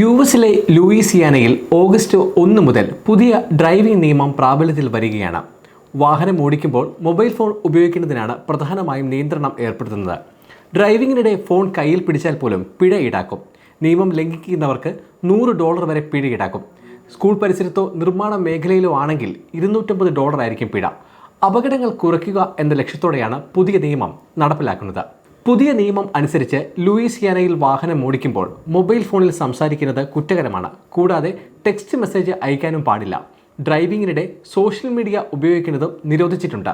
U എസിലെ ലൂയിസിയാനയിൽ August ഒന്ന് മുതൽ പുതിയ ഡ്രൈവിംഗ് നിയമം പ്രാബല്യത്തിൽ വരികയാണ്. വാഹനം ഓടിക്കുമ്പോൾ മൊബൈൽ ഫോൺ ഉപയോഗിക്കുന്നതിനാണ് പ്രധാനമായും നിയന്ത്രണം ഏർപ്പെടുത്തുന്നത്. ഡ്രൈവിങ്ങിനിടെ ഫോൺ കയ്യിൽ പിടിച്ചാൽ പോലും പിഴ ഈടാക്കും. നിയമം ലംഘിക്കുന്നവർക്ക് നൂറ് ഡോളർ വരെ പിഴ ഈടാക്കും. സ്കൂൾ പരിസരത്തോ നിർമ്മാണ മേഖലയിലോ ആണെങ്കിൽ ഇരുന്നൂറ്റമ്പത് ഡോളർ ആയിരിക്കും പിഴ. അപകടങ്ങൾ കുറയ്ക്കുക എന്ന ലക്ഷ്യത്തോടെയാണ് പുതിയ നിയമം നടപ്പിലാക്കുന്നത്. പുതിയ നിയമം അനുസരിച്ച് ലൂയിസിയാനയിൽ വാഹനം ഓടിക്കുമ്പോൾ മൊബൈൽ ഫോണിൽ സംസാരിക്കുന്നത് കുറ്റകരമാണ്. കൂടാതെ ടെക്സ്റ്റ് മെസ്സേജ് അയക്കാനും പാടില്ല. ഡ്രൈവിംഗിനിടെ സോഷ്യൽ മീഡിയ ഉപയോഗിക്കുന്നതും നിരോധിച്ചിട്ടുണ്ട്.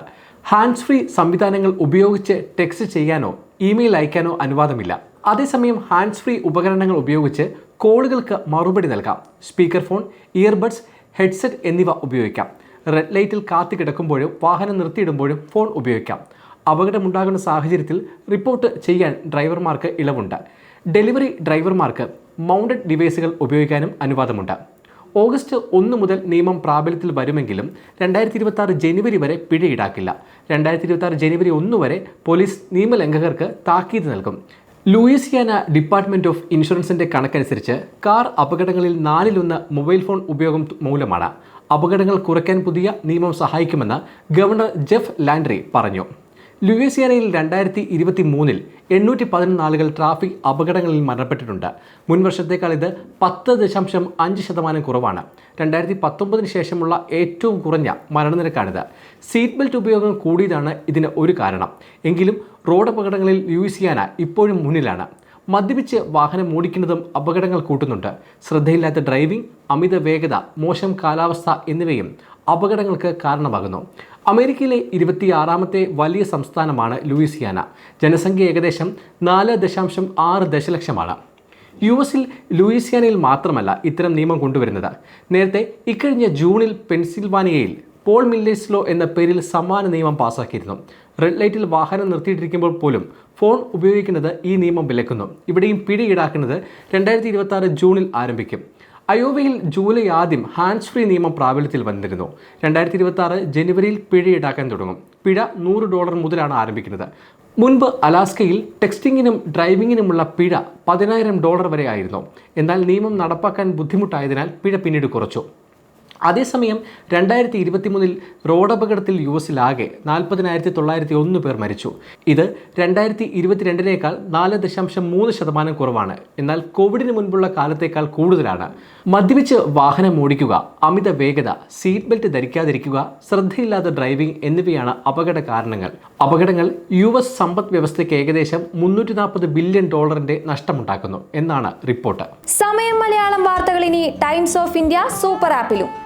ഹാൻഡ്സ് ഫ്രീ സംവിധാനങ്ങൾ ഉപയോഗിച്ച് ടെക്സ്റ്റ് ചെയ്യാനോ ഇമെയിൽ അയക്കാനോ അനുവാദമില്ല. അതേസമയം ഹാൻഡ്സ് ഫ്രീ ഉപകരണങ്ങൾ ഉപയോഗിച്ച് കോളുകൾക്ക് മറുപടി നൽകാം. സ്പീക്കർ ഫോൺ ഇയർബഡ്സ് ഹെഡ്സെറ്റ് എന്നിവ ഉപയോഗിക്കാം. റെഡ് ലൈറ്റിൽ കാത്തു കിടക്കുമ്പോഴും വാഹനം നിർത്തിയിടുമ്പോഴും ഫോൺ ഉപയോഗിക്കാം. അപകടമുണ്ടാകുന്ന സാഹചര്യത്തിൽ റിപ്പോർട്ട് ചെയ്യാൻ ഡ്രൈവർമാർക്ക് ഇളവുണ്ട്. ഡെലിവറി ഡ്രൈവർമാർക്ക് മൗണ്ടഡ് ഡിവൈസുകൾ ഉപയോഗിക്കാനും അനുവാദമുണ്ട്. ഓഗസ്റ്റ് ഒന്ന് മുതൽ നിയമം പ്രാബല്യത്തിൽ വരുമെങ്കിലും രണ്ടായിരത്തി ഇരുപത്തി ആറ് ജനുവരി വരെ പിഴ ഈടാക്കില്ല രണ്ടായിരത്തി ഇരുപത്തി ആറ് ജനുവരി ഒന്ന് വരെ പോലീസ് നിയമലംഘകർക്ക് താക്കീത് നൽകും. ലൂയിസിയാന ഡിപ്പാർട്ട്മെന്റ് ഓഫ് ഇൻഷുറൻസിന്റെ കണക്കനുസരിച്ച് കാർ അപകടങ്ങളിൽ നാലിലൊന്ന് മൊബൈൽ ഫോൺ ഉപയോഗം മൂലമാണ്. അപകടങ്ങൾ കുറയ്ക്കാൻ പുതിയ നിയമം സഹായിക്കുമെന്ന് ഗവർണർ ജെഫ് ലാൻഡ്രി പറഞ്ഞു. ലൂയിസിയാനയിൽ രണ്ടായിരത്തി ഇരുപത്തി മൂന്നിൽ എണ്ണൂറ്റി പതിനൊന്ന് ആളുകൾ ട്രാഫിക് അപകടങ്ങളിൽ മരണപ്പെട്ടിട്ടുണ്ട്. മുൻ വർഷത്തേക്കാൾ ഇത് പത്ത് ദശാംശം അഞ്ച് ശതമാനം കുറവാണ്. രണ്ടായിരത്തി പത്തൊമ്പതിന് ശേഷമുള്ള ഏറ്റവും കുറഞ്ഞ മരണനിരക്കാണിത്. സീറ്റ് ബെൽറ്റ് ഉപയോഗം കൂടിയതാണ് ഇതിന് ഒരു കാരണം. എങ്കിലും റോഡ് അപകടങ്ങളിൽ ലൂയിസിയാന ഇപ്പോഴും മുന്നിലാണ്. മദ്യപിച്ച് വാഹനം ഓടിക്കുന്നതും അപകടങ്ങൾ കൂട്ടുന്നുണ്ട്. ശ്രദ്ധയില്ലാത്ത ഡ്രൈവിംഗ് അമിത വേഗത മോശം കാലാവസ്ഥ എന്നിവയും അപകടങ്ങൾക്ക് കാരണമാകുന്നു. അമേരിക്കയിലെ ഇരുപത്തിയാറാമത്തെ വലിയ സംസ്ഥാനമാണ് ലൂയിസിയാന. ജനസംഖ്യ ഏകദേശം നാല് ദശാംശം ആറ് ദശലക്ഷമാണ്. യു എസിൽ ലൂയിസിയാനയിൽ മാത്രമല്ല ഇത്തരം നിയമം കൊണ്ടുവരുന്നത്. നേരത്തെ ഇക്കഴിഞ്ഞ ജൂണിൽ പെൻസിൽവാനിയയിൽ പോൾ മില്ലേഴ്സ്ലോ എന്ന പേരിൽ സമാന നിയമം പാസാക്കിയിരുന്നു. റെഡ് ലൈറ്റിൽ വാഹനം നിർത്തിയിട്ടിരിക്കുമ്പോൾ പോലും ഫോൺ ഉപയോഗിക്കുന്നത് ഈ നിയമം വിലക്കുന്നു. ഇവിടെയും പിഴ ഈടാക്കുന്നത് രണ്ടായിരത്തി ഇരുപത്തി ജൂണിൽ ആരംഭിക്കും. അയോവയിൽ ജൂലൈ ആദ്യം ഹാൻഡ്സ് ഫ്രീ നിയമം പ്രാബല്യത്തിൽ വന്നിരുന്നു. രണ്ടായിരത്തി ഇരുപത്തി ആറ് ജനുവരിയിൽ പിഴ ഈടാക്കാൻ തുടങ്ങും. പിഴ നൂറ് ഡോളർ മുതലാണ് ആരംഭിക്കുന്നത്. മുൻപ് അലാസ്കയിൽ ടെക്സ്റ്റിങ്ങിനും ഡ്രൈവിങ്ങിനുമുള്ള പിഴ പതിനായിരം ഡോളർ വരെ ആയിരുന്നു. എന്നാൽ നിയമം നടപ്പാക്കാൻ ബുദ്ധിമുട്ടായതിനാൽ പിഴ പിന്നീട് കുറച്ചു. അതേസമയം രണ്ടായിരത്തി ഇരുപത്തിമൂന്നിൽ റോഡപകടത്തിൽ യു എസിലാകെ നാൽപ്പതിനായിരത്തി തൊള്ളായിരത്തി ഒന്ന് പേർ മരിച്ചു. ഇത് രണ്ടായിരത്തി ഇരുപത്തിരണ്ടിനേക്കാൾ നാല് ദശാംശം മൂന്ന് ശതമാനം കുറവാണ്. എന്നാൽ കോവിഡിന് മുൻപുള്ള കാലത്തേക്കാൾ കൂടുതലാണ്. മദ്യപിച്ച് വാഹനം ഓടിക്കുക അമിത വേഗത സീറ്റ് ബെൽറ്റ് ധരിക്കാതിരിക്കുക ശ്രദ്ധയില്ലാത്ത ഡ്രൈവിംഗ് എന്നിവയാണ് അപകട കാരണങ്ങൾ. അപകടങ്ങൾ യു എസ് സമ്പദ് വ്യവസ്ഥയ്ക്ക് ഏകദേശം മുന്നൂറ്റി നാൽപ്പത് ബില്യൺ ഡോളറിന്റെ നഷ്ടമുണ്ടാക്കുന്നു എന്നാണ് റിപ്പോർട്ട്. സമയം മലയാളം വാർത്തകൾ ഇനി ടൈംസ് ഓഫ് ഇന്ത്യ സൂപ്പർ ആപ്പിലും.